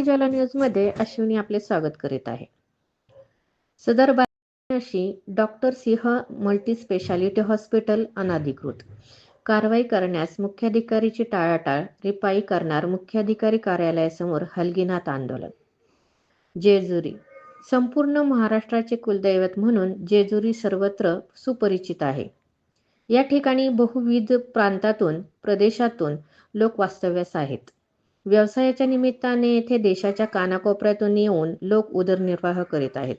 क्रांतीज्वाला न्यूजमध्ये अश्विनी आपले स्वागत करीत आहे. सदर बातमी doctor Singh multi speciality hospital अनाधिकृत. कारवाई करण्यास मुख्याधिकारीची टाळाटाळ रिपाई करणार मुख्याधिकारी कार्यालयासमोर हलगीनाथ आंदोलन. जेजुरी. संपूर्ण महाराष्ट्राचे कुलदैवत म्हणून जेजुरी सर्वत्र सुपरिचित आहे. या ठिकाणी बहुविध प्रांतातून प्रदेशातून लोक वास्तव्यास आहेत. व्यवसायाच्या निमित्ताने येथे देशाच्या कानाकोपऱ्यातून येऊन लोक उदरनिर्वाह करीत आहेत.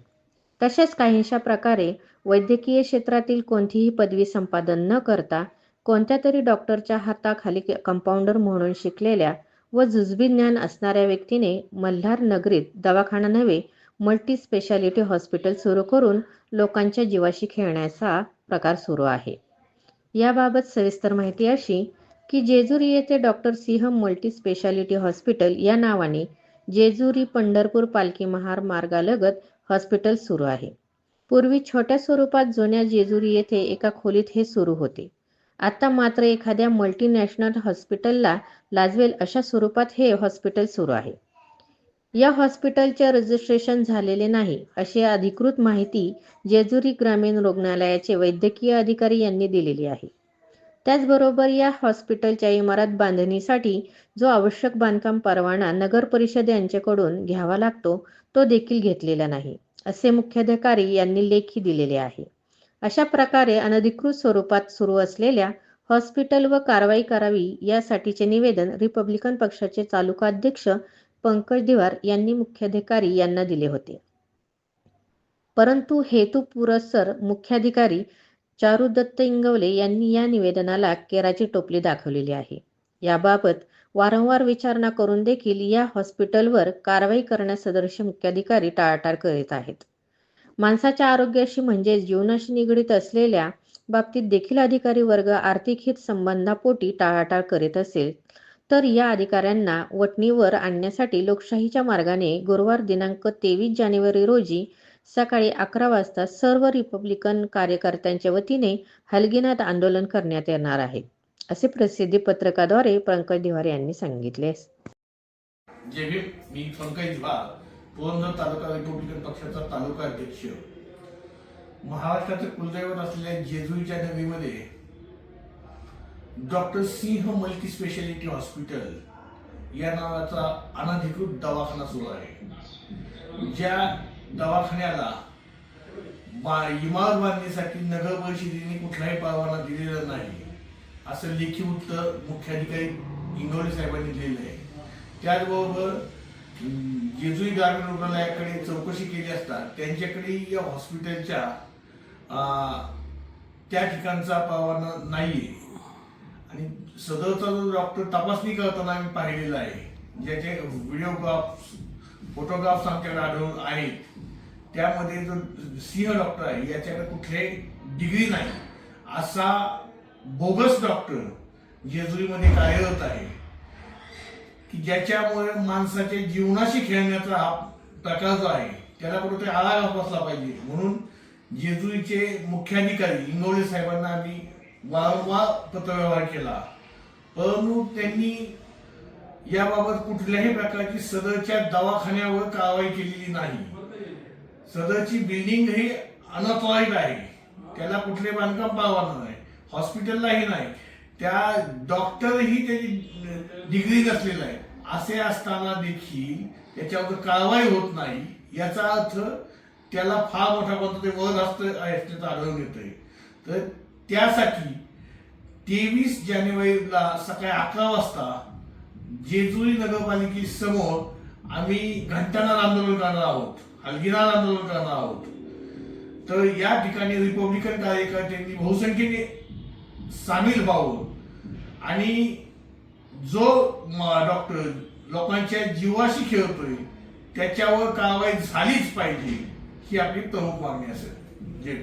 तसेच काहीशा प्रकारे वैद्यकीय क्षेत्रातील कोणतीही पदवी संपादन न करता कोणत्या तरी डॉक्टरच्या हाताखाली कंपाऊंडर म्हणून शिकलेल्या व जुजबी ज्ञान असणाऱ्या व्यक्तीने मल्हार नगरीत दवाखाना नव्हे मल्टी स्पेशालिटी हॉस्पिटल सुरू करून लोकांच्या जीवाशी खेळण्याचा प्रकार सुरू आहे. याबाबत सविस्तर माहिती अशी की जेजुरी येथे doctor Singh multi speciality hospital या नावाने जेजुरी पंढरपूर पालखी महार मार्गालगत हॉस्पिटल सुरू आहे. पूर्वी छोट्या स्वरूपात जुन्या जेजुरी येथे एका खोलीत हे सुरू होते. आता मात्र एखाद्या मल्टीनॅशनल हॉस्पिटलला लाजवेल अशा स्वरूपात हे हॉस्पिटल सुरू आहे. या हॉस्पिटलचे रजिस्ट्रेशन झालेले नाही अशी अधिकृत माहिती जेजुरी ग्रामीण रुग्णालयाचे वैद्यकीय अधिकारी यांनी दिलेली आहे. त्याचबरोबर या हॉस्पिटलच्या इमारत बांधणीसाठी जो आवश्यक बांधकाम परवाना नगर परिषद यांच्याकडून घ्यावा लागतो तो देखील घेतलेला नाही असे मुख्याधिकारी यांनी लेखी दिलेले आहे. अशा प्रकारे अनधिकृत स्वरूपात सुरू असलेल्या हॉस्पिटल व कारवाई करावी यासाठीचे निवेदन रिपब्लिकन पक्षाचे तालुका अध्यक्ष पंकज दिवार यांनी मुख्याधिकारी यांना दिले होते. परंतु हेतू पुरस्सर मुख्याधिकारी चारू दत्त इंगवले यांनी या निवेदनाला केराची टोपली दाखवलेली आहे. याबाबत वारंवार विचारणा करून देखील या हॉस्पिटलवर कारवाई करण्यास सदस्य मुख्याधिकारी टाळाटाळ करीत आहेत. माणसाच्या आरोग्याशी म्हणजे जीवनाशी निगडीत असलेल्या बाबतीत देखील अधिकारी वर्ग आर्थिक हित संबंधापोटी टाळाटाळ करीत असेल तर या अधिकाऱ्यांना वटणीवर आणण्यासाठी लोकशाहीच्या मार्गाने गुरुवार दिनांक तेवीस जानेवारी रोजी सकाळी अकरा वाजता सर्व रिपब्लिकन कार्यकर्त्यांच्या वतीने हलगिनात आंदोलन करण्यात येणार आहे असे प्रसिद्धी पत्रकाद्वारे पंकज दिवार यांनी सांगितले. जे मी मी पंकज दिवार पुरंदर तालुका रिपब्लिकन पक्षाचा तालुका अध्यक्ष. महाराष्ट्राचे कुलदैवत असलेल्या जेजुरीच्या नगरीमध्ये doctor Singh multi speciality hospital या नावाचा अनधिकृत दवाखाना सुरू आहे. ज्या दवाखान्याला बा- इमारत बांधणीसाठी नगर परिषदेने कुठलाही परवाना दिलेला नाही. असं लेखी उत्तर मुख्याधिकारी इंगवले साहेबांनी दिलेलं आहे. त्याचबरोबर अं, जेजुरी ग्रामीण रुग्णालयाकडे चौकशी केली असता त्यांच्याकडे या हॉस्पिटलच्या त्या ठिकाणचा परवाना आहे आणि सदरचा जो डॉक्टर तपासणी करताना आम्ही पाहिलेला आहे ज्याचे व्हिडिओग्राफ फोटोग्राफ्स आमच्याकडे आढळून आहेत त्यामध्ये जो सिंह डॉक्टर आहे याच्याकडे कुठले डिग्री नाही. असा बोगस डॉक्टर जेजुरीमध्ये कार्यरत आहे की ज्याच्यामुळे माणसाच्या जीवनाशी खेळण्याचा हा प्रकार जो आहे त्याला कुठेतरी आळा बसला पाहिजे. म्हणून जेजुरीचे मुख्याधिकारी इंगवले साहेबांना आम्ही वारंवार पत्रव्यवहार केला. परंतु त्यांनी याबाबत कुठल्याही प्रकारची सदरच्या दवाखान्यावर कारवाई केलेली नाही. सदरची बिल्डिंग ही अनऑथॉराईज आहे. त्याला कुठले बांधकाम परवाना नाही. हॉस्पिटललाही नाही. त्या डॉक्टरही त्याची डिग्री नसलेला आहे. असे असताना देखील त्याच्यावर कारवाई होत नाही. याचा अर्थ त्याला फार मोठा कोणता ते वर असतं असण्याचं आढळून येतंय. तर त्यासाठी तेवीस जानेवारीला सकाळी अकरा वाजता जेजुरी नगरपालिकेसमोर आम्ही घंटानाद आंदोलन करणार आहोत हलगीनाद आंदोलन करणार आहोत. तर या ठिकाणी रिपब्लिकन कार्यकर्त्यांनी बहुसंख्येने सामील व्हावं. आणि जो डॉक्टर लोकांच्या जीवाशी खेळतोय त्याच्यावर कारवाई झालीच पाहिजे ही आपली प्रमुख मागणी असेल. जे